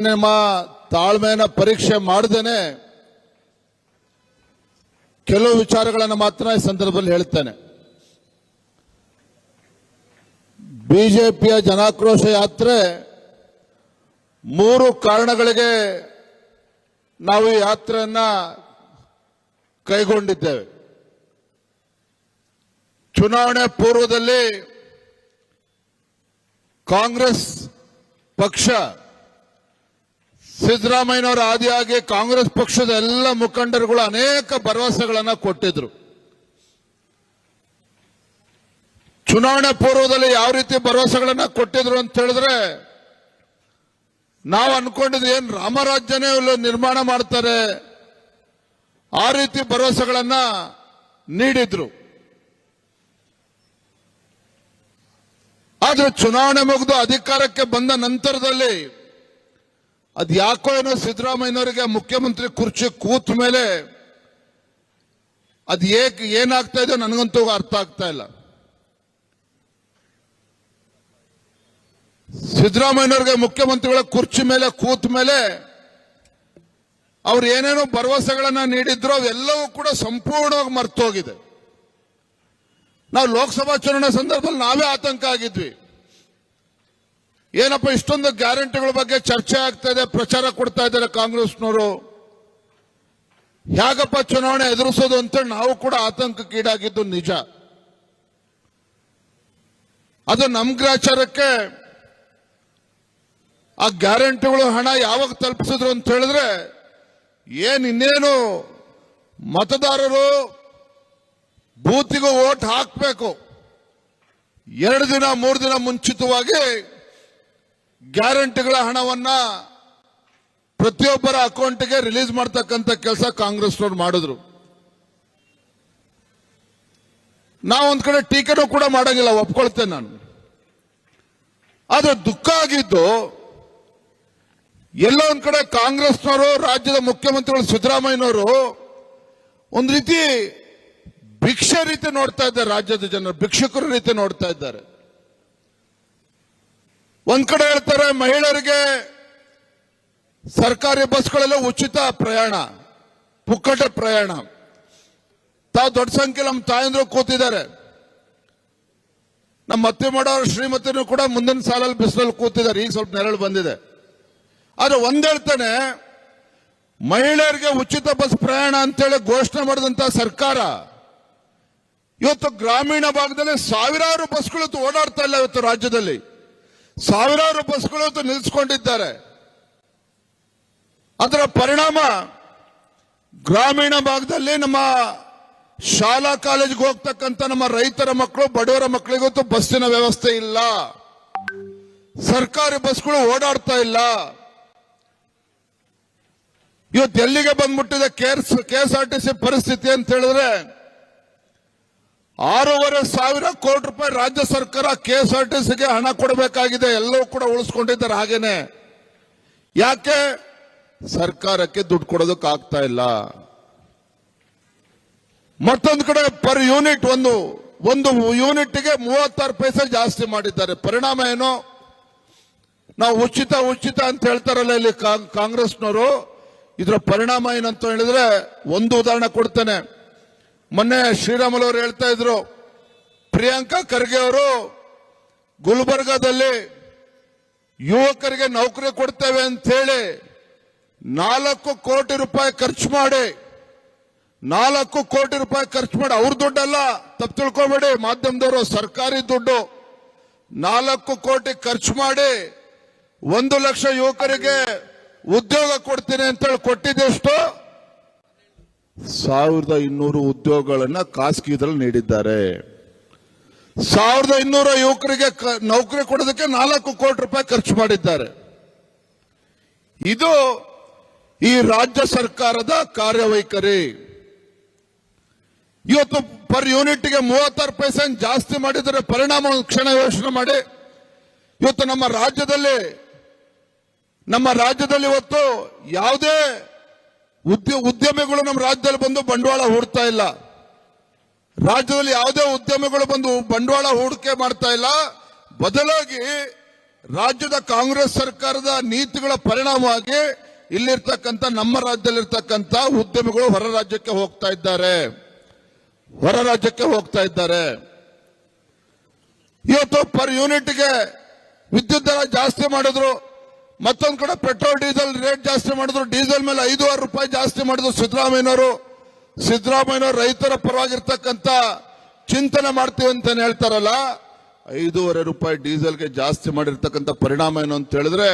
ನಿಮ್ಮ ತಾಳ್ಮೆನ ಪರೀಕ್ಷೆ ಮಾಡದೇನೆ. ಕೆಲವು ವಿಚಾರಗಳನ್ನು ಮಾತ್ರ ಈ ಸಂದರ್ಭದಲ್ಲಿ ಹೇಳ್ತೇನೆ. ಬಿಜೆಪಿಯ ಜನಾಕ್ರೋಶ ಯಾತ್ರೆ ಮೂರು ಕಾರಣಗಳಿಗೆ ನಾವು ಈ ಯಾತ್ರೆಯನ್ನ ಕೈಗೊಂಡಿದ್ದೇವೆ. ಚುನಾವಣೆ ಪೂರ್ವದಲ್ಲಿ ಕಾಂಗ್ರೆಸ್ ಪಕ್ಷ ಸಿದ್ದರಾಮಯ್ಯನವರ ಆದಿಯಾಗಿ ಕಾಂಗ್ರೆಸ್ ಪಕ್ಷದ ಎಲ್ಲ ಮುಖಂಡರುಗಳು ಅನೇಕ ಭರವಸೆಗಳನ್ನು ಕೊಟ್ಟಿದ್ರು. ಚುನಾವಣೆ ಪೂರ್ವದಲ್ಲಿ ಯಾವ ರೀತಿ ಭರವಸೆಗಳನ್ನ ಕೊಟ್ಟಿದ್ರು ಅಂತ ಹೇಳಿದ್ರೆ, ನಾವು ಅನ್ಕೊಂಡಿದ್ದು ಏನ್ ರಾಮರಾಜ್ಯನೇ ಇಲ್ಲಿ ನಿರ್ಮಾಣ ಮಾಡ್ತಾರೆ, ಆ ರೀತಿ ಭರವಸೆಗಳನ್ನ ನೀಡಿದ್ರು. ಆದ್ರೆ ಚುನಾವಣೆ ಮುಗಿದು ಅಧಿಕಾರಕ್ಕೆ ಬಂದ ನಂತರದಲ್ಲಿ ಅದ್ ಯಾಕೋ ಏನೋ ಸಿದ್ದರಾಮಯ್ಯನವರಿಗೆ ಮುಖ್ಯಮಂತ್ರಿ ಕುರ್ಚಿ ಕೂತ ಮೇಲೆ ಅದ್ ಏಕ್ ಏನಾಗ್ತಾ ಇದೆ ನನಗಂತೂ ಅರ್ಥ ಆಗ್ತಾ ಇಲ್ಲ. ಸಿದ್ದರಾಮಯ್ಯನವರಿಗೆ ಮುಖ್ಯಮಂತ್ರಿಗಳ ಕುರ್ಚಿ ಮೇಲೆ ಕೂತ ಮೇಲೆ ಅವ್ರು ಏನೇನೋ ಭರವಸೆಗಳನ್ನ ನೀಡಿದ್ರು ಅವೆಲ್ಲವೂ ಕೂಡ ಸಂಪೂರ್ಣವಾಗಿ ಮರ್ತೋಗಿದೆ. ನಾವು ಲೋಕಸಭಾ ಚುನಾವಣೆ ಸಂದರ್ಭದಲ್ಲಿ ನಾವೇ ಆತಂಕ ಆಗಿದ್ವಿ. ಏನಪ್ಪ, ಇಷ್ಟೊಂದು ಗ್ಯಾರಂಟಿಗಳ ಬಗ್ಗೆ ಚರ್ಚೆ ಆಗ್ತಾ ಇದೆ, ಪ್ರಚಾರ ಕೊಡ್ತಾ ಇದ್ದಾರೆ ಕಾಂಗ್ರೆಸ್ನವರು. ಹೇಗಪ್ಪ ಚುನಾವಣೆ ಎದುರಿಸೋದು ಅಂತೇಳಿ ನಾವು ಕೂಡ ಆತಂಕಕ್ಕೀಡಾಗಿದ್ದು ನಿಜ. ಅದು ನಮ್ ಗ್ರಾಚಾರಕ್ಕೆ ಆ ಗ್ಯಾರಂಟಿಗಳು ಹಣ ಯಾವಾಗ ತಲುಪಿಸಿದ್ರು ಅಂತ ಹೇಳಿದ್ರೆ, ಏನ್ ಇನ್ನೇನು ಮತದಾರರು ಬೂತಿಗೂ ಓಟ್ ಹಾಕಬೇಕು. ಎರಡು ದಿನ, ಮೂರು ದಿನ ಮುಂಚಿತವಾಗಿ ಗ್ಯಾರಂಟಿಗಳ ಹಣವನ್ನ ಪ್ರತಿಯೊಬ್ಬರ ಅಕೌಂಟ್ಗೆ ರಿಲೀಸ್ ಮಾಡ್ತಕ್ಕಂಥ ಕೆಲಸ ಕಾಂಗ್ರೆಸ್ನವ್ರು ಮಾಡಿದ್ರು. ನಾವೊಂದ್ ಕಡೆ ಟೀಕೆನೂ ಕೂಡ ಮಾಡಂಗಿಲ್ಲ, ಒಪ್ಕೊಳ್ತೇನೆ ನಾನು. ಆದ್ರೆ ದುಃಖ ಆಗಿದ್ದು, ಎಲ್ಲ ಒಂದ್ ಕಡೆ ಕಾಂಗ್ರೆಸ್ನವರು, ರಾಜ್ಯದ ಮುಖ್ಯಮಂತ್ರಿಗಳು ಸಿದ್ದರಾಮಯ್ಯನವರು ಒಂದ್ ರೀತಿ ಭಿಕ್ಷೆ ರೀತಿ ನೋಡ್ತಾ ಇದ್ದಾರೆ, ರಾಜ್ಯದ ಜನರು, ಭಿಕ್ಷುಕರ ರೀತಿ ನೋಡ್ತಾ ಇದ್ದಾರೆ. ಒಂದ್ ಕಡೆ ಹೇಳ್ತಾರೆ ಮಹಿಳೆಯರಿಗೆ ಸರ್ಕಾರಿ ಬಸ್ಗಳೆಲ್ಲ ಉಚಿತ ಪ್ರಯಾಣ, ಪುಕ್ಕಟ ಪ್ರಯಾಣ. ತಾವು ದೊಡ್ಡ ಸಂಖ್ಯೆ ನಮ್ಮ ತಾಯಂದ್ರು ಕೂತಿದ್ದಾರೆ. ನಮ್ಮ ಅತ್ತೆ ಮಾಡೋರು, ಶ್ರೀಮತಿನೂ ಕೂಡ ಮುಂದಿನ ಸಾಲಲ್ಲಿ ಬಿಸಿಲಲ್ಲಿ ಕೂತಿದ್ದಾರೆ. ಈಗ ಸ್ವಲ್ಪ ನೆರಳು ಬಂದಿದೆ. ಆದ್ರೆ ಒಂದ್ ಹೇಳ್ತಾನೆ, ಮಹಿಳೆಯರಿಗೆ ಉಚಿತ ಬಸ್ ಪ್ರಯಾಣ ಅಂತೇಳಿ ಘೋಷಣೆ ಮಾಡಿದಂತ ಸರ್ಕಾರ, ಇವತ್ತು ಗ್ರಾಮೀಣ ಭಾಗದಲ್ಲಿ ಸಾವಿರಾರು ಬಸ್ಗಳು ಓಡಾಡ್ತಾ ಇಲ್ಲ ಇವತ್ತು ರಾಜ್ಯದಲ್ಲಿ. ಸಾವಿರಾರು ಬಸ್ಗಳು ನಿಲ್ಲಿಸ್ಕೊಂಡಿದ್ದಾರೆ ಅದರ ಪರಿಣಾಮ ಗ್ರಾಮೀಣ ಭಾಗದಲ್ಲಿ ನಮ್ಮ ಶಾಲಾ ಕಾಲೇಜ್ಗೆ ಹೋಗ್ತಕ್ಕಂಥ ನಮ್ಮ ರೈತರ ಮಕ್ಕಳು, ಬಡವರ ಮಕ್ಕಳಿಗಂತೂ ಬಸ್ಸಿನ ವ್ಯವಸ್ಥೆ ಇಲ್ಲ. ಸರ್ಕಾರಿ ಬಸ್ಗಳು ಓಡಾಡ್ತಾ ಇಲ್ಲ. ಇವತ್ತು ಎಲ್ಲಿಗೆ ಬಂದ್ಬಿಟ್ಟಿದೆ K S R T C ಪರಿಸ್ಥಿತಿ ಅಂತ ಹೇಳಿದ್ರೆ ಆರೂವರೆ ಸಾವಿರ ಕೋಟಿ ರೂಪಾಯಿ ರಾಜ್ಯ ಸರ್ಕಾರ ಕೆ ಎಸ್ ಆರ್ ಟಿ ಸಿಗೆ ಹಣ ಕೊಡಬೇಕಾಗಿದೆ. ಎಲ್ಲವೂ ಕೂಡ ಉಳಿಸ್ಕೊಂಡಿದ್ದಾರೆ ಹಾಗೇನೆ. ಯಾಕೆ? ಸರ್ಕಾರಕ್ಕೆ ದುಡ್ಡು ಕೊಡೋದಕ್ಕೆ ಆಗ್ತಾ ಇಲ್ಲ. ಮತ್ತೊಂದು ಕಡೆ ಪರ್ ಯೂನಿಟ್ ಒಂದು ಒಂದು ಯೂನಿಟ್ಗೆ ಮೂವತ್ತಾರು ಪೈಸೆ ಜಾಸ್ತಿ ಮಾಡಿದ್ದಾರೆ. ಪರಿಣಾಮ ಏನು? ನಾವು ಉಚಿತ ಉಚಿತ ಅಂತ ಹೇಳ್ತಾರಲ್ಲ ಇಲ್ಲಿ ಕಾಂಗ್ರೆಸ್ನವರು. ಇದರ ಪರಿಣಾಮ ಏನಂತ ಹೇಳಿದ್ರೆ, ಒಂದು ಉದಾಹರಣೆ ಕೊಡ್ತೇನೆ. ಮೊನ್ನೆ ಶ್ರೀರಾಮುಲು ಅವರು ಹೇಳ್ತಾ ಇದ್ರು, ಪ್ರಿಯಾಂಕಾ ಖರ್ಗೆ ಅವರು ಗುಲ್ಬರ್ಗಾದಲ್ಲಿ ಯುವಕರಿಗೆ ನೌಕರಿ ಕೊಡ್ತೇವೆ ಅಂತ ಹೇಳಿ ನಾಲ್ಕು ಕೋಟಿ ರೂಪಾಯಿ ಖರ್ಚು ಮಾಡಿ, ನಾಲ್ಕು ಕೋಟಿ ರೂಪಾಯಿ ಖರ್ಚು ಮಾಡಿ ಅವ್ರ ದುಡ್ಡಲ್ಲ, ತಪ್ಪು ತಿಳ್ಕೊಬೇಡಿ, ಮಾಧ್ಯಮದವರು ಸರ್ಕಾರಿ ದುಡ್ಡು, ನಾಲ್ಕು ಕೋಟಿ ಖರ್ಚು ಮಾಡಿ ಒಂದು ಲಕ್ಷ ಯುವಕರಿಗೆ ಉದ್ಯೋಗ ಕೊಡ್ತೀನಿ ಅಂತೇಳಿ ಕೊಟ್ಟಿದ್ದೆಷ್ಟು ಸಾವಿರದ ಇನ್ನೂರು ಉದ್ಯೋಗಗಳನ್ನ ಖಾಸಗಿದ್ರಲ್ಲಿ ನೀಡಿದ್ದಾರೆ. ಸಾವಿರದ ಇನ್ನೂರ ಯುವಕರಿಗೆ ನೌಕರಿ ಕೊಡೋದಕ್ಕೆ ನಾಲ್ಕು ಕೋಟಿ ರೂಪಾಯಿ ಖರ್ಚು ಮಾಡಿದ್ದಾರೆ. ಇದು ಈ ರಾಜ್ಯ ಸರ್ಕಾರದ ಕಾರ್ಯವೈಖರಿ. ಇವತ್ತು ಪರ್ ಯೂನಿಟ್ಗೆ ಮೂವತ್ತಾರು ಪರ್ಸೆಂಟ್ ಜಾಸ್ತಿ ಮಾಡಿದರೆ ಪರಿಣಾಮ ಕ್ಷಣ ಯೋಚನೆ ಮಾಡಿ. ಇವತ್ತು ನಮ್ಮ ರಾಜ್ಯದಲ್ಲಿ ನಮ್ಮ ರಾಜ್ಯದಲ್ಲಿ ಇವತ್ತು ಯಾವುದೇ ಉದ್ಯ, ಉದ್ಯಮಿಗಳು ನಮ್ಮ ರಾಜ್ಯದಲ್ಲಿ ಬಂದು ಬಂಡವಾಳ ಹೂಡ್ತಾ ಇಲ್ಲ. ರಾಜ್ಯದಲ್ಲಿ ಯಾವುದೇ ಉದ್ಯಮಿಗಳು ಬಂದು ಬಂಡವಾಳ ಹೂಡಿಕೆ ಮಾಡ್ತಾ ಇಲ್ಲ. ಬದಲಾಗಿ ರಾಜ್ಯದ ಕಾಂಗ್ರೆಸ್ ಸರ್ಕಾರದ ನೀತಿಗಳ ಪರಿಣಾಮವಾಗಿ ಇಲ್ಲಿರ್ತಕ್ಕಂಥ, ನಮ್ಮ ರಾಜ್ಯದಲ್ಲಿರ್ತಕ್ಕಂಥ ಉದ್ಯಮಿಗಳು ಹೊರ ರಾಜ್ಯಕ್ಕೆ ಹೋಗ್ತಾ ಇದ್ದಾರೆ. ಹೊರ ರಾಜ್ಯಕ್ಕೆ ಹೋಗ್ತಾ ಇದ್ದಾರೆ. ಇವತ್ತು ಪರ್ ಯೂನಿಟ್ಗೆ ವಿದ್ಯುತ್ ದರ ಜಾಸ್ತಿ ಮಾಡಿದ್ರು. ಮತ್ತೊಂದು ಕಡೆ ಪೆಟ್ರೋಲ್, ಡೀಸೆಲ್ ರೇಟ್ ಜಾಸ್ತಿ ಮಾಡಿದ್ರು. ಡೀಸೆಲ್ ಮೇಲೆ ಐದೂವರೆ ರೂಪಾಯಿ ಜಾಸ್ತಿ ಮಾಡಿದ್ರು ಸಿದ್ದರಾಮಯ್ಯನವರು. ಸಿದ್ದರಾಮಯ್ಯನವರು ರೈತರ ಪರವಾಗಿರ್ತಕ್ಕಂಥ ಚಿಂತನೆ ಮಾಡ್ತೀವಿ ಅಂತ ಏನ್ ಹೇಳ್ತಾರಲ್ಲ, ಐದೂವರೆ ರೂಪಾಯಿ ಡೀಸೆಲ್ಗೆ ಜಾಸ್ತಿ ಮಾಡಿರ್ತಕ್ಕಂಥ ಪರಿಣಾಮ ಏನು ಅಂತ ಹೇಳಿದ್ರೆ,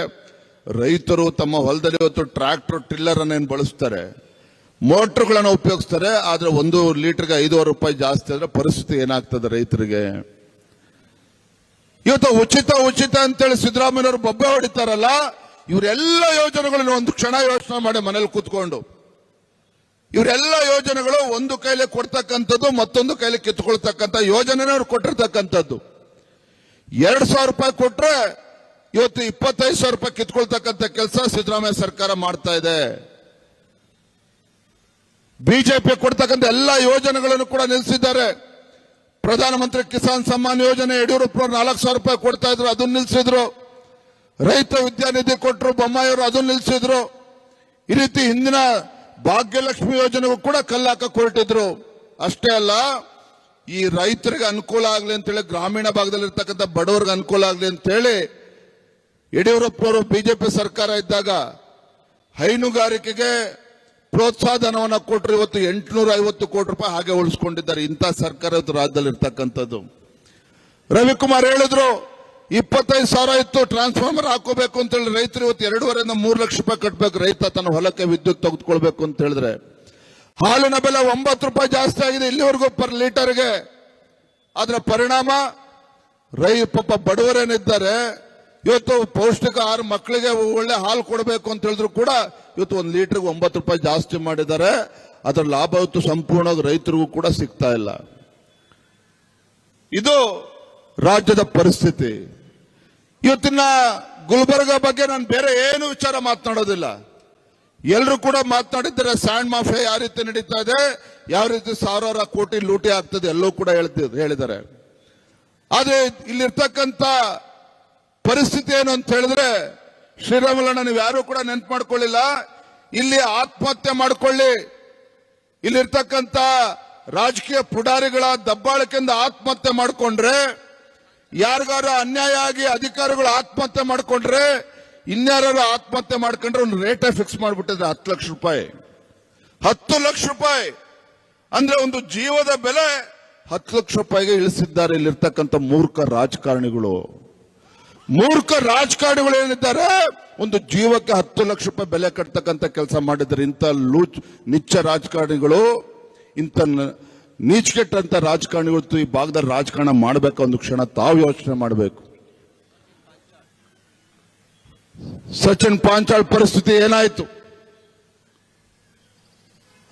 ರೈತರು ತಮ್ಮ ಹೊಲದಲ್ಲಿ ಇವತ್ತು ಟ್ರ್ಯಾಕ್ಟರ್, ಟಿಲ್ಲರ್ ಅನ್ನೇನು ಬಳಸ್ತಾರೆ? ಮೋಟರ್ಗಳನ್ನು ಉಪಯೋಗಿಸ್ತಾರೆ, ಆದರೆ ಒಂದು ಲೀಟರ್ಗೆ ಐದೂವರೆ ರೂಪಾಯಿ ಜಾಸ್ತಿ ಆದ್ರೆ ಪರಿಸ್ಥಿತಿ ಏನಾಗ್ತದೆ ರೈತರಿಗೆ? ಇವತ್ತು ಉಚಿತ ಉಚಿತ ಅಂತೇಳಿ ಸಿದ್ದರಾಮಯ್ಯವರು ಬೊಬ್ಬೆ ಹೊಡಿತಾರಲ್ಲ, ಇವರೆಲ್ಲ ಯೋಜನೆಗಳನ್ನು ಒಂದು ಕ್ಷಣ ಯೋಚನೆ ಮಾಡಿ ಮನೇಲಿ ಕೂತ್ಕೊಂಡು. ಇವರೆಲ್ಲ ಯೋಜನೆಗಳು ಒಂದು ಕೈಲಿ ಕೊಡ್ತಕ್ಕಂಥದ್ದು, ಮತ್ತೊಂದು ಕೈಲಿ ಕಿತ್ಕೊಳ್ತಕ್ಕಂಥ ಯೋಜನೆನೇ ಅವ್ರು ಕೊಟ್ಟಿರ್ತಕ್ಕಂಥದ್ದು. ಎರಡ್ ಸಾವಿರ ರೂಪಾಯಿ ಕೊಟ್ರೆ ಇವತ್ತು ಇಪ್ಪತ್ತೈದು ಸಾವಿರ ರೂಪಾಯಿ ಕಿತ್ಕೊಳ್ತಕ್ಕಂಥ ಕೆಲಸ ಸಿದ್ದರಾಮಯ್ಯ ಸರ್ಕಾರ ಮಾಡ್ತಾ ಇದೆ. ಬಿಜೆಪಿ ಕೊಡ್ತಕ್ಕಂಥ ಎಲ್ಲ ಯೋಜನೆಗಳನ್ನು ಕೂಡ ನಿಲ್ಲಿಸಿದ್ದಾರೆ ಪ್ರಧಾನಮಂತ್ರಿ ಕಿಸಾನ್ ಸಮ್ಮಾನ್ ಯೋಜನೆ ಯಡಿಯೂರಪ್ಪ ನಾಲ್ಕು ಸಾವಿರ ರೂಪಾಯಿ ಕೊಡ್ತಾ ಇದ್ರು, ಅದನ್ನ ನಿಲ್ಲಿಸಿದ್ರು ರೈತ ವಿದ್ಯಾನಿಧಿ ಕೊಟ್ಟರು ಬೊಮ್ಮಾಯಿಯವರು ಅದನ್ನ ನಿಲ್ಲಿಸಿದ್ರು ಈ ರೀತಿ ಹಿಂದಿನ ಭಾಗ್ಯಲಕ್ಷ್ಮಿ ಯೋಜನೆಗೂ ಕೂಡ ಕಲ್ಲಾಕ ಹೊರಟಿದ್ರು. ಅಷ್ಟೇ ಅಲ್ಲ, ಈ ರೈತರಿಗೆ ಅನುಕೂಲ ಆಗಲಿ ಅಂತೇಳಿ, ಗ್ರಾಮೀಣ ಭಾಗದಲ್ಲಿ ಇರ್ತಕ್ಕಂಥ ಬಡವರಿಗೆ ಅನುಕೂಲ ಆಗಲಿ ಅಂತೇಳಿ ಯಡಿಯೂರಪ್ಪ ಅವರು ಬಿಜೆಪಿ ಸರ್ಕಾರ ಇದ್ದಾಗ ಹೈನುಗಾರಿಕೆಗೆ ಪ್ರೋತ್ಸಾಹ ಧನವನ್ನು ಕೊಟ್ಟರು ಇವತ್ತು ಎಂಟುನೂರ ಐವತ್ತು ಕೋಟಿ ರೂಪಾಯಿ ಹಾಗೆ ಉಳಿಸ್ಕೊಂಡಿದ್ದಾರೆ ಇಂಥ ಸರ್ಕಾರ ರಾಜ್ಯದಲ್ಲಿ ಇರ್ತಕ್ಕಂಥದ್ದು ರವಿಕುಮಾರ್ ಹೇಳಿದ್ರು, ಇಪ್ಪತ್ತೈದು ಸಾವಿರ ಇತ್ತು ಟ್ರಾನ್ಸ್ಫಾರ್ಮರ್ ಹಾಕೋಬೇಕು ಅಂತ ಹೇಳಿ ರೈತರು ಇವತ್ತು ಎರಡೂವರೆಯಿಂದ ಮೂರು ಲಕ್ಷ ರೂಪಾಯಿ ಕಟ್ಟಬೇಕು ರೈತ ತನ್ನ ಹೊಲಕ್ಕೆ ವಿದ್ಯುತ್ ತೆಗೆದುಕೊಳ್ಬೇಕು ಅಂತ ಹೇಳಿದ್ರೆ. ಹಾಲಿನ ಬೆಲೆ ಒಂಬತ್ತು ರೂಪಾಯಿ ಜಾಸ್ತಿ ಆಗಿದೆ, ಇಲ್ಲಿವರೆಗೂ ಪರ್ ಲೀಟರ್ಗೆ. ಅದರ ಪರಿಣಾಮ, ರೈ ಪಾಪ ಬಡವರೇನಿದ್ದಾರೆ, ಇವತ್ತು ಪೌಷ್ಟಿಕ ಆಹಾರ ಮಕ್ಕಳಿಗೆ ಒಳ್ಳೆ ಹಾಲು ಕೊಡಬೇಕು ಅಂತ ಹೇಳಿದ್ರು ಕೂಡ ಇವತ್ತು ಒಂದು ಲೀಟರ್ಗೆ ಒಂಬತ್ತು ರೂಪಾಯಿ ಜಾಸ್ತಿ ಮಾಡಿದ್ದಾರೆ. ಅದರ ಲಾಭ ಇವತ್ತು ಸಂಪೂರ್ಣವಾಗಿ ರೈತರಿಗೂ ಕೂಡ ಸಿಗ್ತಾ ಇಲ್ಲ. ಇದು ರಾಜ್ಯದ ಪರಿಸ್ಥಿತಿ. ಇವತ್ತಿನ ಗುಲ್ಬರ್ಗ ಬಗ್ಗೆ ನಾನು ಬೇರೆ ಏನು ವಿಚಾರ ಮಾತನಾಡೋದಿಲ್ಲ. ಎಲ್ಲರೂ ಕೂಡ ಮಾತನಾಡಿದ್ದಾರೆ ಸ್ಯಾಂಡ್ ಮಾಫಿಯಾ ಯಾವ ರೀತಿ ನಡೀತಾ ಇದೆ, ಯಾವ ರೀತಿ ಸಾವಿರಾರು ಕೋಟಿ ಲೂಟಿ ಆಗ್ತದೆ ಎಲ್ಲೂ ಕೂಡ ಹೇಳಿದ್ದಾರೆ. ಆದ್ರೆ ಇಲ್ಲಿರ್ತಕ್ಕಂಥ ಪರಿಸ್ಥಿತಿ ಏನು ಅಂತ ಹೇಳಿದ್ರೆ ಶ್ರೀರಾಮುಲಣ್ಣ, ನೀವು ಯಾರು ಕೂಡ ನೆನ್ಪು ಮಾಡ್ಕೊಳ್ಳಿಲ್ಲ. ಇಲ್ಲಿ ಆತ್ಮಹತ್ಯೆ ಮಾಡ್ಕೊಳ್ಳಿ. ಇಲ್ಲಿರ್ತಕ್ಕಂಥ ರಾಜಕೀಯ ಪುಡಾರಿಗಳ ದಬ್ಬಾಳಿಕೆಯಿಂದ ಆತ್ಮಹತ್ಯೆ ಮಾಡಿಕೊಂಡ್ರೆ ಯಾರಿಗಾರ ಅನ್ಯಾಯ ಆಗಿ ಅಧಿಕಾರಿಗಳು ಆತ್ಮಹತ್ಯೆ ಮಾಡಿಕೊಂಡ್ರೆ ಇನ್ಯಾರು ಆತ್ಮಹತ್ಯೆ ಮಾಡ್ಕೊಂಡ್ರೆ ಒಂದು ರೇಟೇ ಫಿಕ್ಸ್ ಮಾಡಿಬಿಟ್ಟಿದ್ರೆ ಹತ್ತು ಲಕ್ಷ ರೂಪಾಯಿ. ಹತ್ತು ಲಕ್ಷ ರೂಪಾಯಿ. ಅಂದ್ರೆ ಒಂದು ಜೀವದ ಬೆಲೆ ಹತ್ತು ಲಕ್ಷ ರೂಪಾಯಿಗೆ ಇಳಿಸಿದ್ದಾರೆ ಇಲ್ಲಿರ್ತಕ್ಕಂಥ ಮೂರ್ಖ ರಾಜಕಾರಣಿಗಳು. ಮೂರ್ಖ ರಾಜಕಾರಣಿಗಳು ಏನಿದ್ದಾರೆ? ಒಂದು ಜೀವಕ್ಕೆ ಹತ್ತು ಲಕ್ಷ ರೂಪಾಯಿ ಬೆಲೆ ಕಟ್ತಕ್ಕಂಥ ಕೆಲಸ ಮಾಡಿದ್ದಾರೆ. ಇಂಥ ಲೂಚ್, ನಿಚ್ಚ ರಾಜಕಾರಣಿಗಳು, ಇಂಥ ನೀಚ್ ಕೆಟ್ಟಂತ ರಾಜಕಾರಣಿಗಳು ಈ ಭಾಗದ ರಾಜಕಾರಣ ಮಾಡಬೇಕು ಒಂದು ಕ್ಷಣ ತಾವು ಯೋಚನೆ ಮಾಡಬೇಕು. ಸಚಿನ್ ಪಾಂಚಾಳ್ ಪರಿಸ್ಥಿತಿ ಏನಾಯ್ತು?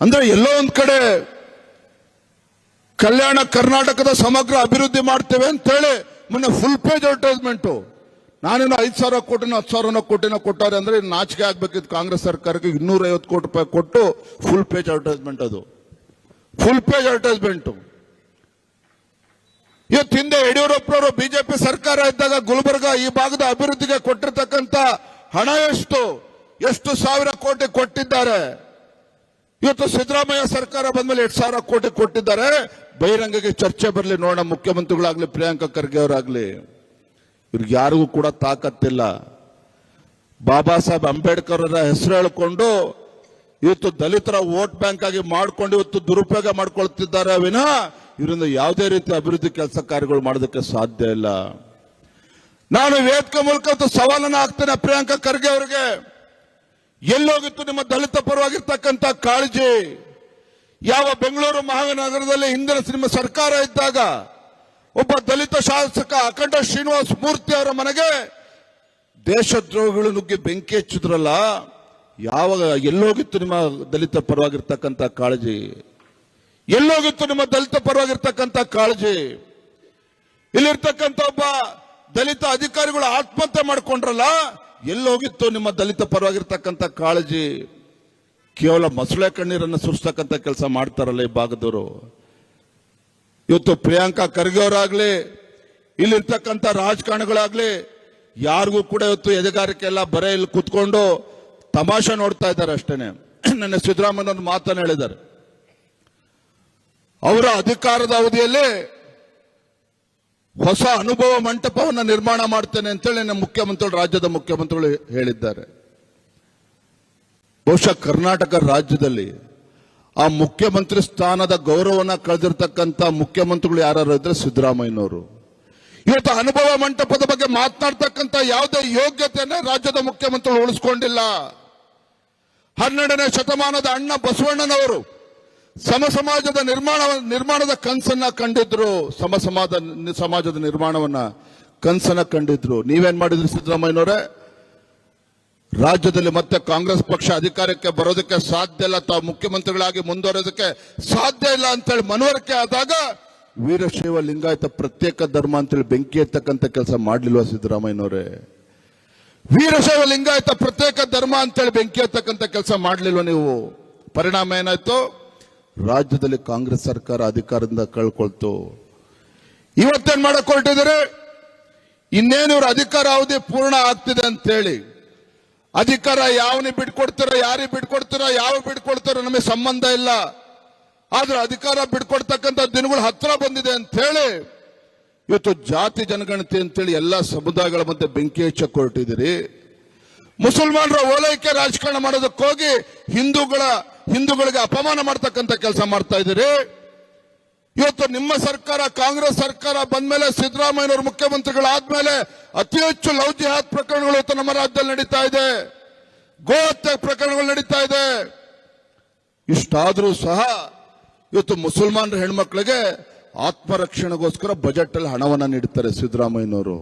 ಅಂದ್ರೆ ಎಲ್ಲೋ ಒಂದ್ ಕಡೆ ಕಲ್ಯಾಣ ಕರ್ನಾಟಕದ ಸಮಗ್ರ ಅಭಿವೃದ್ಧಿ ಮಾಡ್ತೇವೆ ಅಂತ ಹೇಳಿ ಮೊನ್ನೆ ಫುಲ್ ಪೇಜ್ ಅಡ್ವರ್ಟೈಸ್ಮೆಂಟ್ ನಾನೇನು ಐದು ಸಾವಿರ ಕೋಟಿನ ಹತ್ತು ಸಾವಿರನೋ ಕೋಟಿನೋ ಕೊಟ್ಟಾರೆ ಅಂದ್ರೆ ನಾಚಿಕೆ ಆಗ್ಬೇಕಿತ್ತು ಕಾಂಗ್ರೆಸ್ ಸರ್ಕಾರಕ್ಕೆ ಇನ್ನೂರ ಐವತ್ತು ಕೋಟಿ ರೂಪಾಯಿ ಕೊಟ್ಟು ಫುಲ್ ಪೇಜ್ ಅಡ್ವರ್ಟೈಸ್ಮೆಂಟ್ ಅದು. ಫುಲ್ ಪೇಜ್ ಅಡ್ವರ್ಟೈಸ್ಮೆಂಟ್ ಇವತ್ತು ಹಿಂದೆ ಯಡಿಯೂರಪ್ಪನವರು ಬಿಜೆಪಿ ಸರ್ಕಾರ ಇದ್ದಾಗ ಗುಲ್ಬರ್ಗ ಈ ಭಾಗದ ಅಭಿವೃದ್ಧಿಗೆ ಕೊಟ್ಟಿರ್ತಕ್ಕಂಥ ಹಣ ಎಷ್ಟು? ಎಷ್ಟು ಸಾವಿರ ಕೋಟಿ ಕೊಟ್ಟಿದ್ದಾರೆ? ಇವತ್ತು ಸಿದ್ದರಾಮಯ್ಯ ಸರ್ಕಾರ ಬಂದ್ಮೇಲೆ ಎರಡು ಸಾವಿರ ಕೋಟಿ ಕೊಟ್ಟಿದ್ದಾರೆ. ಬಹಿರಂಗಕ್ಕೆ ಚರ್ಚೆ ಬರಲಿ, ನೋಡೋಣ ಮುಖ್ಯಮಂತ್ರಿಗಳಾಗ್ಲಿ, ಪ್ರಿಯಾಂಕಾ ಖರ್ಗೆ ಅವರಾಗ್ಲಿ. ಇವ್ರಿಗೆ ಯಾರಿಗೂ ಕೂಡ ತಾಕತ್ತಿಲ್ಲ. ಬಾಬಾ ಸಾಹೇಬ್ ಅಂಬೇಡ್ಕರ್ ಅವರ ಹೆಸರು ಹೇಳಿಕೊಂಡು ಇವತ್ತು ದಲಿತರ ವೋಟ್ ಬ್ಯಾಂಕ್ ಆಗಿ ಮಾಡ್ಕೊಂಡು ಇವತ್ತು ದುರುಪಯೋಗ ಮಾಡ್ಕೊಳ್ತಿದ್ದಾರೆ ವಿನಃ ಇವರಿಂದ ಯಾವುದೇ ರೀತಿ ಅಭಿವೃದ್ಧಿ ಕೆಲಸ ಕಾರ್ಯಗಳು ಮಾಡೋದಕ್ಕೆ ಸಾಧ್ಯ ಇಲ್ಲ. ನಾನು ವೇದಿಕೆ ಮೂಲಕ ಸವಾಲನ್ನು ಹಾಕ್ತೇನೆ ಪ್ರಿಯಾಂಕಾ ಖರ್ಗೆ ಅವರಿಗೆ. ಎಲ್ಲೋಗಿತ್ತು ನಿಮ್ಮ ದಲಿತ ಪರವಾಗಿರ್ತಕ್ಕಂಥ ಕಾಳಜಿ. ಯಾವ ಬೆಂಗಳೂರು ಮಹಾನಗರದಲ್ಲಿ ಹಿಂದಿನ ನಿಮ್ಮ ಸರ್ಕಾರ ಇದ್ದಾಗ ಒಬ್ಬ ದಲಿತ ಶಾಸಕ ಅಖಂಡ ಶ್ರೀನಿವಾಸ್ ಮೂರ್ತಿ ಅವರ ಮನೆಗೆ ದೇಶದ್ರೋಹಿಗಳು ನುಗ್ಗಿ ಬೆಂಕಿ ಹಚ್ಚಿದ್ರಲ್ಲ, ಯಾವಾಗ ಎಲ್ಲೋಗಿತ್ತು ನಿಮ್ಮ ದಲಿತ ಪರವಾಗಿರ್ತಕ್ಕಂಥ ಕಾಳಜಿ? ಎಲ್ಲೋಗಿತ್ತು ನಿಮ್ಮ ದಲಿತ ಪರವಾಗಿರ್ತಕ್ಕಂಥ ಕಾಳಜಿ? ಇಲ್ಲಿರ್ತಕ್ಕಂಥ ಒಬ್ಬ ದಲಿತ ಅಧಿಕಾರಿಗಳು ಆತ್ಮಹತ್ಯೆ ಮಾಡ್ಕೊಂಡ್ರಲ್ಲ, ಎಲ್ಲೋಗಿತ್ತು ನಿಮ್ಮ ದಲಿತ ಪರವಾಗಿರ್ತಕ್ಕಂಥ ಕಾಳಜಿ? ಕೇವಲ ಮೊಸಳೆ ಕಣ್ಣೀರನ್ನು ಸುರಿಸ್ತಕ್ಕಂಥ ಕೆಲಸ ಮಾಡ್ತಾರಲ್ಲ ಈ ಭಾಗದವರು. ಇವತ್ತು ಪ್ರಿಯಾಂಕಾ ಖರ್ಗೆ ಅವರಾಗ್ಲಿ, ಇಲ್ಲಿರ್ತಕ್ಕಂಥ ರಾಜಕಾರಣಿಗಳಾಗ್ಲಿ, ಯಾರಿಗೂ ಕೂಡ ಇವತ್ತು ಎದೆಗಾರಿಕೆ ಎಲ್ಲ ಬರೇ ಇಲ್ಲಿ ಕುತ್ಕೊಂಡು ತಮಾಷೆ ನೋಡ್ತಾ ಇದ್ದಾರೆ ಅಷ್ಟೇನೆ. ನನ್ನ ಸಿದ್ದರಾಮಯ್ಯ ಮಾತನ್ನು ಹೇಳಿದ್ದಾರೆ. ಅವರ ಅಧಿಕಾರದ ಅವಧಿಯಲ್ಲಿ ಹೊಸ ಅನುಭವ ಮಂಟಪವನ್ನು ನಿರ್ಮಾಣ ಮಾಡ್ತೇನೆ ಅಂತೇಳಿ ನಮ್ಮ ಮುಖ್ಯಮಂತ್ರಿಗಳು ರಾಜ್ಯದ ಮುಖ್ಯಮಂತ್ರಿಗಳು ಹೇಳಿದ್ದಾರೆ. ಬಹುಶಃ ಕರ್ನಾಟಕ ರಾಜ್ಯದಲ್ಲಿ ಆ ಮುಖ್ಯಮಂತ್ರಿ ಸ್ಥಾನದ ಗೌರವನ ಕಳೆದಿರ್ತಕ್ಕಂಥ ಮುಖ್ಯಮಂತ್ರಿಗಳು ಯಾರು ಇದ್ರೆ ಸಿದ್ದರಾಮಯ್ಯನವರು. ಇವತ್ತು ಅನುಭವ ಮಂಟಪದ ಬಗ್ಗೆ ಮಾತನಾಡ್ತಕ್ಕಂಥ ಯಾವುದೇ ಯೋಗ್ಯತೆಯನ್ನ ರಾಜ್ಯದ ಮುಖ್ಯಮಂತ್ರಿಗಳು ಉಳಿಸ್ಕೊಂಡಿಲ್ಲ. ಹನ್ನೆರಡನೇ ಶತಮಾನದ ಅಣ್ಣ ಬಸವಣ್ಣನವರು ಸಮ ಸಮಾಜದ ನಿರ್ಮಾಣ, ನಿರ್ಮಾಣದ ಕನಸನ್ನ ಕಂಡಿದ್ರು. ಸಮ ಸಮಾಜ, ಸಮಾಜದ ನಿರ್ಮಾಣವನ್ನ ಕನಸನ್ನ ಕಂಡಿದ್ರು. ನೀವೇನ್ ಮಾಡಿದ್ರಿ ಸಿದ್ದರಾಮಯ್ಯನವರೇ? ರಾಜ್ಯದಲ್ಲಿ ಮತ್ತೆ ಕಾಂಗ್ರೆಸ್ ಪಕ್ಷ ಅಧಿಕಾರಕ್ಕೆ ಬರೋದಕ್ಕೆ ಸಾಧ್ಯ ಇಲ್ಲ. ತಾವು ಮುಖ್ಯಮಂತ್ರಿಗಳಾಗಿ ಮುಂದುವರೋದಕ್ಕೆ ಸಾಧ್ಯ ಇಲ್ಲ ಅಂತೇಳಿ ಮನವರಿಕೆ ಆದಾಗ ವೀರಶೈವ ಲಿಂಗಾಯತ ಪ್ರತ್ಯೇಕ ಧರ್ಮ ಅಂತೇಳಿ ಬೆಂಕಿ ಎತ್ತಕ್ಕಂಥ ಕೆಲಸ ಮಾಡಲಿಲ್ವ ಸಿದ್ದರಾಮಯ್ಯನವರೇ? ವೀರಶೈವ ಲಿಂಗಾಯತ ಪ್ರತ್ಯೇಕ ಧರ್ಮ ಅಂತೇಳಿ ಬೆಂಕಿ ಎತ್ತಕ್ಕಂಥ ಕೆಲಸ ಮಾಡಲಿಲ್ವ ನೀವು? ಪರಿಣಾಮ ಏನಾಯ್ತು? ರಾಜ್ಯದಲ್ಲಿ ಕಾಂಗ್ರೆಸ್ ಸರ್ಕಾರ ಅಧಿಕಾರದಿಂದ ಕಳ್ಕೊಳ್ತು. ಇವತ್ತೇನ್ ಮಾಡಕ್ ಹೊರಟಿದ್ರೆ ಇನ್ನೇನು ಅಧಿಕಾರ ಅವಧಿ ಪೂರ್ಣ ಆಗ್ತಿದೆ ಅಂತ ಹೇಳಿ ಅಧಿಕಾರ ಯಾವನಿಗೆ ಬಿಟ್ಕೊಡ್ತೀರೋ, ಯಾರಿಗೆ ಬಿಟ್ಕೊಡ್ತೀರೋ, ಯಾವ ಬಿಟ್ಕೊಡ್ತೀರೋ ನಮಗೆ ಸಂಬಂಧ ಇಲ್ಲ. ಆದ್ರೆ ಅಧಿಕಾರ ಬಿಟ್ಕೊಡ್ತಕ್ಕಂಥ ದಿನಗಳು ಹತ್ರ ಬಂದಿದೆ ಅಂತ ಹೇಳಿ ಇವತ್ತು ಜಾತಿ ಜನಗಣತಿ ಅಂತೇಳಿ ಎಲ್ಲಾ ಸಮುದಾಯಗಳ ಮಧ್ಯೆ ಬೆಂಕಿ ಹಚ್ಚಕ್ ಹೊರಟಿದ್ದೀರಿ ಮುಸಲ್ಮಾನರ ಓಲೈಕೆ ರಾಜಕಾರಣ ಮಾಡೋದಕ್ಕೋಗಿ ಹಿಂದೂಗಳ, ಹಿಂದೂಗಳಿಗೆ ಅಪಮಾನ ಮಾಡ್ತಕ್ಕಂಥ ಕೆಲಸ ಮಾಡ್ತಾ ಇದ್ದೀರಿ. ಇವತ್ತು ನಿಮ್ಮ ಸರ್ಕಾರ, ಕಾಂಗ್ರೆಸ್ ಸರ್ಕಾರ ಬಂದ್ಮೇಲೆ ಸಿದ್ದರಾಮಯ್ಯನವರು ಮುಖ್ಯಮಂತ್ರಿಗಳಾದ್ಮೇಲೆ ಅತಿ ಹೆಚ್ಚು ಲವ್ ಜಿಹಾದ್ ಪ್ರಕರಣಗಳು ಇವತ್ತು ನಮ್ಮ ರಾಜ್ಯದಲ್ಲಿ ನಡೀತಾ ಇದೆ. ಗೋ ಹತ್ಯೆ ಪ್ರಕರಣಗಳು ನಡೀತಾ ಇದೆ. ಇಷ್ಟಾದರೂ ಸಹ ಇವತ್ತು ಮುಸಲ್ಮಾನರ ಹೆಣ್ಮಕ್ಳಿಗೆ ಆತ್ಮರಕ್ಷಣೆಗೋಸ್ಕರ ಬಜೆಟ್ ಅಲ್ಲಿ ಹಣವನ್ನ ನೀಡುತ್ತಾರೆ ಸಿದ್ದರಾಮಯ್ಯನವರು.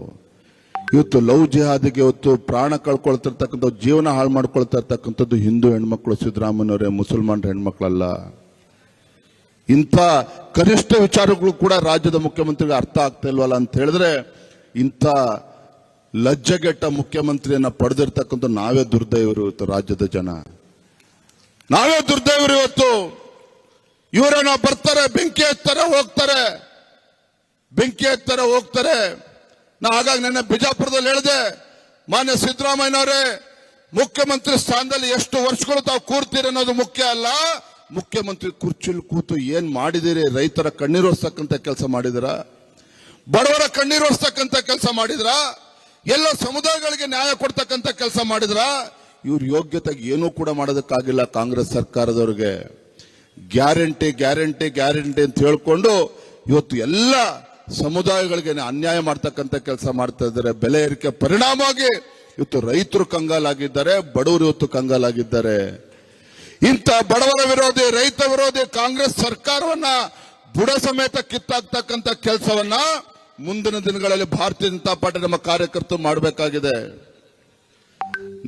ಇವತ್ತು ಲವ್ ಜಿಹಾದಿಗೆ ಇವತ್ತು ಪ್ರಾಣ ಕಳ್ಕೊಳ್ತಿರ್ತಕ್ಕಂಥ ಜೀವನ ಹಾಳು ಮಾಡ್ಕೊಳ್ತಾ ಇರ್ತಕ್ಕಂಥದ್ದು ಹಿಂದೂ ಹೆಣ್ಮಕ್ಳು ಸಿದ್ದರಾಮಯ್ಯನವರೇ, ಮುಸಲ್ಮಾನರ ಹೆಣ್ಮಕ್ಳಲ್ಲ. ಇಂಥ ಕನಿಷ್ಠ ವಿಚಾರಗಳು ಕೂಡ ರಾಜ್ಯದ ಮುಖ್ಯಮಂತ್ರಿಗೆ ಅರ್ಥ ಆಗ್ತಾ ಇಲ್ವಲ್ಲ ಅಂತ ಹೇಳಿದ್ರೆ ಇಂಥ ಲಜ್ಜೆಗೆಟ್ಟ ಮುಖ್ಯಮಂತ್ರಿಯನ್ನ ಪಡೆದಿರ್ತಕ್ಕಂಥ ನಾವೇ ದುರ್ದೈವರು ಇವತ್ತು ರಾಜ್ಯದ ಜನ. ನಾವೇ ದುರ್ದೈವರು ಇವತ್ತು. ಇವರೇನೋ ಬರ್ತಾರೆ, ಬೆಂಕಿ ಎತ್ತಾರೆ, ಹೋಗ್ತಾರೆ. ಬೆಂಕಿ ಎತ್ತಾರೆ, ಹೋಗ್ತಾರೆ. ನಾ ಹಾಗಾಗಿ ನನ್ನ ಬಿಜಾಪುರದಲ್ಲಿ ಹೇಳಿದೆ, ಮಾನ್ಯ ಸಿದ್ದರಾಮಯ್ಯನವರೇ, ಮುಖ್ಯಮಂತ್ರಿ ಸ್ಥಾನದಲ್ಲಿ ಎಷ್ಟು ವರ್ಷಗಳು ತಾವು ಕೂರ್ತೀರಿ ಅನ್ನೋದು ಮುಖ್ಯ ಅಲ್ಲ. ಮುಖ್ಯಮಂತ್ರಿ ಕುರ್ಚಿಲ್ ಕೂತು ಏನ್ ಮಾಡಿದಿರಿ? ರೈತರ ಕಣ್ಣೀರೋಸ್ತಕ್ಕಂಥ ಕೆಲಸ ಮಾಡಿದಿರ? ಬಡವರ ಕಣ್ಣೀರೋಸ್ತಕ್ಕಂಥ ಕೆಲಸ ಮಾಡಿದ್ರ? ಎಲ್ಲ ಸಮುದಾಯಗಳಿಗೆ ನ್ಯಾಯ ಕೊಡ್ತಕ್ಕಂಥ ಕೆಲಸ ಮಾಡಿದ್ರ? ಇವ್ರ ಯೋಗ್ಯತೆಗೆ ಏನೂ ಕೂಡ ಮಾಡೋದಕ್ಕಾಗಿಲ್ಲ ಕಾಂಗ್ರೆಸ್ ಸರ್ಕಾರದವ್ರಿಗೆ. ಗ್ಯಾರಂಟಿ ಗ್ಯಾರಂಟಿ ಗ್ಯಾರಂಟಿ ಅಂತ ಹೇಳ್ಕೊಂಡು ಇವತ್ತು ಎಲ್ಲ ಸಮುದಾಯಗಳಿಗೆ ಅನ್ಯಾಯ ಮಾಡ್ತಕ್ಕಂಥ ಕೆಲಸ ಮಾಡ್ತಾ ಇದ್ದಾರೆ. ಬೆಲೆ ಏರಿಕೆ ಪರಿಣಾಮವಾಗಿ ಇವತ್ತು ರೈತರು ಕಂಗಾಲಾಗಿದ್ದಾರೆ, ಬಡವರು ಇವತ್ತು ಕಂಗಾಲಾಗಿದ್ದಾರೆ. ಇಂಥ ಬಡವರ ವಿರೋಧಿ, ರೈತ ವಿರೋಧಿ, ಕಾಂಗ್ರೆಸ್ ಸರ್ಕಾರವನ್ನ ಬುಡ ಸಮೇತ ಕಿತ್ತಾಕ್ತಕ್ಕಂಥ ಕೆಲಸವನ್ನ ಮುಂದಿನ ದಿನಗಳಲ್ಲಿ ಭಾರತೀಯ ಜನತಾ ಪಾರ್ಟಿ ನಮ್ಮ ಕಾರ್ಯಕರ್ತರು ಮಾಡಬೇಕಾಗಿದೆ.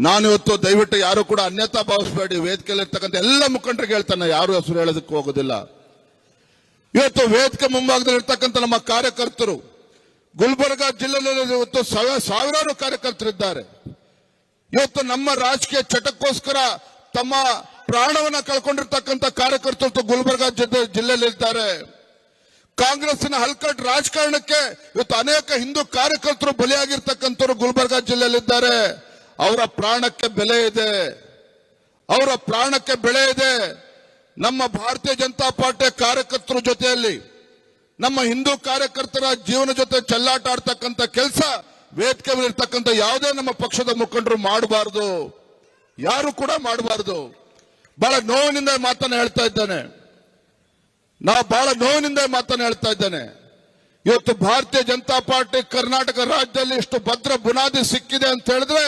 ನಾನು ಇವತ್ತು ದಯವಿಟ್ಟು ಯಾರು ಕೂಡ ಅನ್ಯತಾ ಭಾವಿಸಬೇಡಿ. ವೇದಿಕೆಯಲ್ಲಿರ್ತಕ್ಕಂಥ ಎಲ್ಲ ಮುಖಂಡರಿಗೆ ಹೇಳ್ತಾನೆ, ಯಾರು ಹೆಸರು ಹೇಳೋದಕ್ಕೆ ಹೋಗೋದಿಲ್ಲ. ಇವತ್ತು ವೇದಿಕೆ ಮುಂಭಾಗದಲ್ಲಿ ಇರ್ತಕ್ಕಂಥ ನಮ್ಮ ಕಾರ್ಯಕರ್ತರು, ಗುಲ್ಬರ್ಗಾ ಜಿಲ್ಲೆಯಲ್ಲಿ ಇವತ್ತು ಸಾವಿರ, ಸಾವಿರಾರು ಕಾರ್ಯಕರ್ತರಿದ್ದಾರೆ. ಇವತ್ತು ನಮ್ಮ ರಾಜಕೀಯ ಚಟಕ್ಕೋಸ್ಕರ ತಮ್ಮ ಪ್ರಾಣವನ್ನ ಕಳ್ಕೊಂಡಿರ್ತಕ್ಕಂಥ ಕಾರ್ಯಕರ್ತರು ಗುಲ್ಬರ್ಗ ಗುಲ್ಬರ್ಗಾ ಜಿಲ್ಲೆ- ಜಿಲ್ಲೆಯಲ್ಲಿ ಇರ್ತಾರೆ. ಕಾಂಗ್ರೆಸ್ಸಿನ ಹಲ್ಕಟ್ ರಾಜಕಾರಣಕ್ಕೆ ಇವತ್ತು ಅನೇಕ ಹಿಂದೂ ಕಾರ್ಯಕರ್ತರು ಬಲಿಯಾಗಿರ್ತಕ್ಕಂಥವ್ರು ಗುಲ್ಬರ್ಗಾ ಜಿಲ್ಲೆಯಲ್ಲಿದ್ದಾರೆ ಅವರ ಪ್ರಾಣಕ್ಕೆ ಬೆಲೆ ಇದೆ. ಅವರ ಪ್ರಾಣಕ್ಕೆ ಬೆಲೆ ಇದೆ. ನಮ್ಮ ಭಾರತೀಯ ಜನತಾ ಪಾರ್ಟಿ ಕಾರ್ಯಕರ್ತರ ಜೊತೆಯಲ್ಲಿ, ನಮ್ಮ ಹಿಂದೂ ಕಾರ್ಯಕರ್ತರ ಜೀವನ ಜೊತೆ ಚೆಲ್ಲಾಟ ಆಡ್ತಕ್ಕಂಥ ಕೆಲಸ ವೇದಿಕೆ ಮೇಲೆ ಇರ್ತಕ್ಕಂಥ ಯಾವುದೇ ನಮ್ಮ ಪಕ್ಷದ ಮುಖಂಡರು ಮಾಡಬಾರದು. ಯಾರು ಕೂಡ ಮಾಡಬಾರದು. ಬಹಳ ನೋವಿನಿಂದ ಮಾತನ್ನ ಹೇಳ್ತಾ ಇದ್ದಾನೆ. ನಾವು ಬಹಳ ನೋವಿನಿಂದ ಮಾತನ್ನ ಹೇಳ್ತಾ ಇದ್ದೇನೆ. ಇವತ್ತು ಭಾರತೀಯ ಜನತಾ ಪಾರ್ಟಿ ಕರ್ನಾಟಕ ರಾಜ್ಯದಲ್ಲಿ ಇಷ್ಟು ಭದ್ರ ಬುನಾದಿ ಸಿಕ್ಕಿದೆ ಅಂತ ಹೇಳಿದ್ರೆ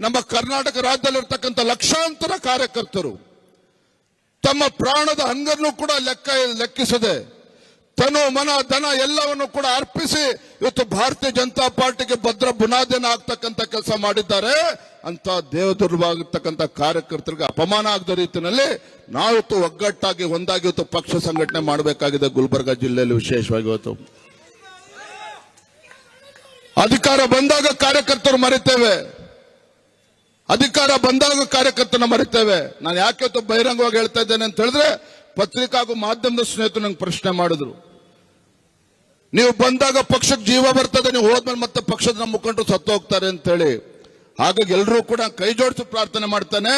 ನಮ್ಮ ಕರ್ನಾಟಕ ರಾಜ್ಯದಲ್ಲಿ ಇರ್ತಕ್ಕಂಥ ಲಕ್ಷಾಂತರ ಕಾರ್ಯಕರ್ತರು ತಮ್ಮ ಪ್ರಾಣದ ಹಂಗನ್ನು ಕೂಡ ಲೆಕ್ಕ ಲೆಕ್ಕಿಸದೆ ತನು, ಮನ, ಧನ ಎಲ್ಲವನ್ನು ಕೂಡ ಅರ್ಪಿಸಿ ಇವತ್ತು ಭಾರತೀಯ ಜನತಾ ಪಾರ್ಟಿಗೆ ಭದ್ರ ಬುನಾದಿಯನ್ನು ಆಗ್ತಕ್ಕಂಥ ಕೆಲಸ ಮಾಡಿದ್ದಾರೆ. ಅಂತ ದೇವದುರ್ವಾಗಿರ್ತಕ್ಕಂಥ ಕಾರ್ಯಕರ್ತರಿಗೆ ಅಪಮಾನ ಆಗದ ರೀತಿಯಲ್ಲಿ ನಾವು ಒಗ್ಗಟ್ಟಾಗಿ ಒಂದಾಗಿ ಇವತ್ತು ಪಕ್ಷ ಸಂಘಟನೆ ಮಾಡಬೇಕಾಗಿದೆ ಗುಲ್ಬರ್ಗ ಜಿಲ್ಲೆಯಲ್ಲಿ ವಿಶೇಷವಾಗಿ ಇವತ್ತು. ಅಧಿಕಾರ ಬಂದಾಗ ಕಾರ್ಯಕರ್ತರು ಮರಿತೇವೆ. ಅಧಿಕಾರ ಬಂದಾಗ ಕಾರ್ಯಕರ್ತನ ಮರಿತೇವೆ. ನಾನು ಯಾಕೆ ಬಹಿರಂಗವಾಗಿ ಹೇಳ್ತಾ ಇದ್ದೇನೆ ಅಂತ ಹೇಳಿದ್ರೆ ಪತ್ರಿಕಾ ಹಾಗೂ ಮಾಧ್ಯಮದ ಸ್ನೇಹಿತರು ನಂಗೆ ಪ್ರಶ್ನೆ ಮಾಡಿದ್ರು. ನೀವು ಬಂದಾಗ ಪಕ್ಷಕ್ಕೆ ಜೀವ ಬರ್ತದೆ, ನೀವು ಹೋದ್ಮೇಲೆ ಮತ್ತೆ ಪಕ್ಷದ ನಮ್ಮ ಮುಖಂಡರು ಸತ್ತು ಹೋಗ್ತಾರೆ ಅಂತೇಳಿ. ಹಾಗಾಗಿ ಎಲ್ಲರೂ ಕೂಡ ಕೈ ಜೋಡಿಸಿ ಪ್ರಾರ್ಥನೆ ಮಾಡ್ತಾನೆ.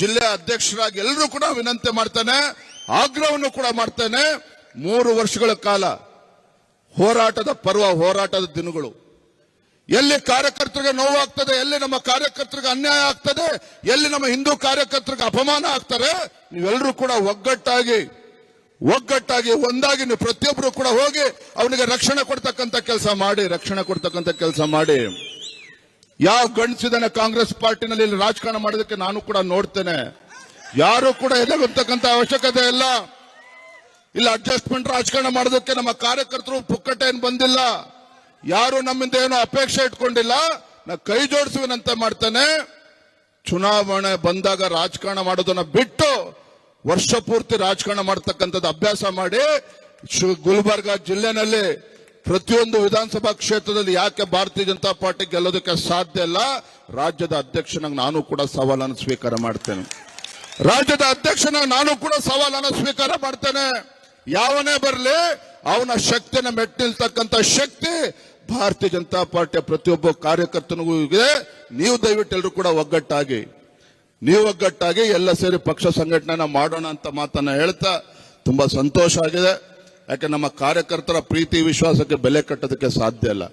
ಜಿಲ್ಲೆ ಅಧ್ಯಕ್ಷರಾಗಿ ಎಲ್ಲರೂ ಕೂಡ ವಿನಂತಿ ಮಾಡ್ತಾನೆ. ಆಗ್ರಹವನ್ನು ಕೂಡ ಮಾಡ್ತಾನೆ. ಮೂರು ವರ್ಷಗಳ ಕಾಲ ಹೋರಾಟದ ಪರ್ವ, ಹೋರಾಟದ ದಿನಗಳು. ಎಲ್ಲಿ ಕಾರ್ಯಕರ್ತರಿಗೆ ನೋವಾಗ್ತದೆ, ಎಲ್ಲಿ ನಮ್ಮ ಕಾರ್ಯಕರ್ತರಿಗೆ ಅನ್ಯಾಯ ಆಗ್ತದೆ, ಎಲ್ಲಿ ನಮ್ಮ ಹಿಂದೂ ಕಾರ್ಯಕರ್ತರಿಗೆ ಅಪಮಾನ ಆಗ್ತಾರೆ ನೀವೆಲ್ಲರೂ ಕೂಡ ಒಗ್ಗಟ್ಟಾಗಿ ಒಗ್ಗಟ್ಟಾಗಿ ಒಂದಾಗಿ ನೀವು ಪ್ರತಿಯೊಬ್ಬರು ಕೂಡ ಹೋಗಿ ಅವನಿಗೆ ರಕ್ಷಣೆ ಕೊಡ್ತಕ್ಕಂಥ ಕೆಲಸ ಮಾಡಿ, ರಕ್ಷಣೆ ಕೊಡ್ತಕ್ಕಂಥ ಕೆಲಸ ಮಾಡಿ. ಯಾವ ಗಂಡಸಿದನೆ ಕಾಂಗ್ರೆಸ್ ಪಾರ್ಟಿನಲ್ಲಿ ರಾಜಕಾರಣ ಮಾಡೋದಕ್ಕೆ ನಾನು ಕೂಡ ನೋಡ್ತೇನೆ. ಯಾರು ಕೂಡ ಎದುರುಗುತ್ತಕ್ಕಂತ ಅವಶ್ಯಕತೆ ಇಲ್ಲ. ಇಲ್ಲ ಅಡ್ಜಸ್ಟ್ಮೆಂಟ್ ರಾಜಕಾರಣ ಮಾಡೋದಕ್ಕೆ ನಮ್ಮ ಕಾರ್ಯಕರ್ತರು ಪುಕ್ಕಟ ಏನು ಬಂದಿಲ್ಲ. ಯಾರು ನಮ್ಮಿಂದ ಏನು ಅಪೇಕ್ಷೆ ಇಟ್ಕೊಂಡಿಲ್ಲ. ನಾ ಕೈ ಜೋಡಿಸುವಂತೆ ಮಾಡ್ತೇನೆ. ಚುನಾವಣೆ ಬಂದಾಗ ರಾಜಕಾರಣ ಮಾಡೋದನ್ನ ಬಿಟ್ಟು ವರ್ಷ ಪೂರ್ತಿ ರಾಜಕಾರಣ ಮಾಡ್ತಕ್ಕಂಥದ್ದು ಅಭ್ಯಾಸ ಮಾಡಿ ಗುಲ್ಬರ್ಗ ಜಿಲ್ಲೆನಲ್ಲಿ ಪ್ರತಿಯೊಂದು ವಿಧಾನಸಭಾ ಕ್ಷೇತ್ರದಲ್ಲಿ ಯಾಕೆ ಭಾರತೀಯ ಜನತಾ ಪಾರ್ಟಿ ಗೆಲ್ಲೋದಕ್ಕೆ ಸಾಧ್ಯ ಇಲ್ಲ, ರಾಜ್ಯದ ಅಧ್ಯಕ್ಷನಾಗಿ ನಾನು ಕೂಡ ಸವಾಲನ್ನು ಸ್ವೀಕಾರ ಮಾಡ್ತೇನೆ. ರಾಜ್ಯದ ಅಧ್ಯಕ್ಷನಾಗಿ ನಾನು ಕೂಡ ಸವಾಲನ್ನು ಸ್ವೀಕಾರ ಮಾಡ್ತೇನೆ. ಯಾವನೇ ಬರಲಿ, ಅವನ ಶಕ್ತಿಯನ್ನು ಮೆಟ್ಟಿಲ್ತಕ್ಕಂಥ ಶಕ್ತಿ ಭಾರತೀಯ ಜನತಾ ಪಾರ್ಟಿಯ ಪ್ರತಿಯೊಬ್ಬ ಕಾರ್ಯಕರ್ತನಿಗೂ ಇದೆ. ನೀವು ದಯವಿಟ್ಟು ಎಲ್ಲರೂ ಕೂಡ ಒಗ್ಗಟ್ಟಾಗಿ ನೀವು ಒಗ್ಗಟ್ಟಾಗಿ ಎಲ್ಲ ಸೇರಿ ಪಕ್ಷ ಸಂಘಟನೆನ ಮಾಡೋಣ ಅಂತ ಮಾತನ್ನ ಹೇಳ್ತಾ ತುಂಬಾ ಸಂತೋಷ ಆಗಿದೆ. ಯಾಕೆ ನಮ್ಮ ಕಾರ್ಯಕರ್ತರ ಪ್ರೀತಿ ವಿಶ್ವಾಸಕ್ಕೆ ಬೆಲೆ ಕಟ್ಟೋದಕ್ಕೆ ಸಾಧ್ಯ ಇಲ್ಲ.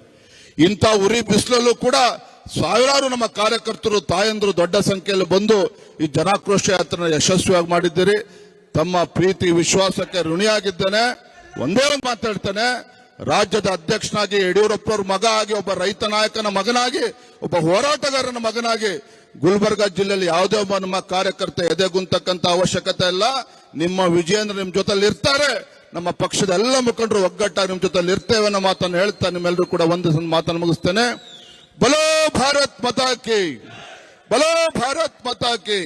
ಇಂಥ ಉರಿ ಬಿಸಿಲಲ್ಲೂ ಕೂಡ ಸಾವಿರಾರು ನಮ್ಮ ಕಾರ್ಯಕರ್ತರು, ತಾಯಂದ್ರು ದೊಡ್ಡ ಸಂಖ್ಯೆಯಲ್ಲಿ ಬಂದು ಈ ಜನಾಕ್ರೋಶ ಯಾತ್ರೆನ ಯಶಸ್ವಿಯಾಗಿ ಮಾಡಿದ್ದೀರಿ. ತಮ್ಮ ಪ್ರೀತಿ ವಿಶ್ವಾಸಕ್ಕೆ ಋಣಿಯಾಗಿದ್ದೇನೆ. ಒಂದೇ ಒಂದು ಮಾತಾಡ್ತೇನೆ ರಾಜ್ಯದ ಅಧ್ಯಕ್ಷನಾಗಿ ಯಡಿಯೂರಪ್ಪನವ್ರ ಮಗ ಆಗಿ ಒಬ್ಬ ರೈತ ನಾಯಕನ ಮಗನಾಗಿ, ಒಬ್ಬ ಹೋರಾಟಗಾರನ ಮಗನಾಗಿ ಗುಲ್ಬರ್ಗ ಜಿಲ್ಲೆಯಲ್ಲಿ ಯಾವುದೇ ಒಬ್ಬ ನಮ್ಮ ಕಾರ್ಯಕರ್ತ ಎದೆಗುಂತಕ್ಕಂತ ಅವಶ್ಯಕತೆ ಇಲ್ಲ. ನಿಮ್ಮ ವಿಜಯೇಂದ್ರ ನಿಮ್ ಜೊತೆಲಿ ಇರ್ತಾರೆ. ನಮ್ಮ ಪಕ್ಷದ ಎಲ್ಲ ಮುಖಂಡರು ಒಗ್ಗಟ್ಟಾಗಿ ನಿಮ್ ಜೊತೆಲಿ ಇರ್ತೇವೆ ಅನ್ನೋ ಮಾತನ್ನು ಹೇಳ್ತಾ ನಿಮ್ಮೆಲ್ಲರೂ ಕೂಡ ಒಂದು ಮಾತನ್ನು ಮುಗಿಸ್ತೇನೆ. ಬಲೋ ಭಾರತ್ ಮತಾಕಿ ಬಲೋ ಭಾರತ್ ಮತಾಕಿ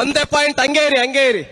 ಒಂದೇ ಪಾಯಿಂಟ್ ಹಂಗೇ ಇರಿ ಹಂಗೇ ಇರಿ.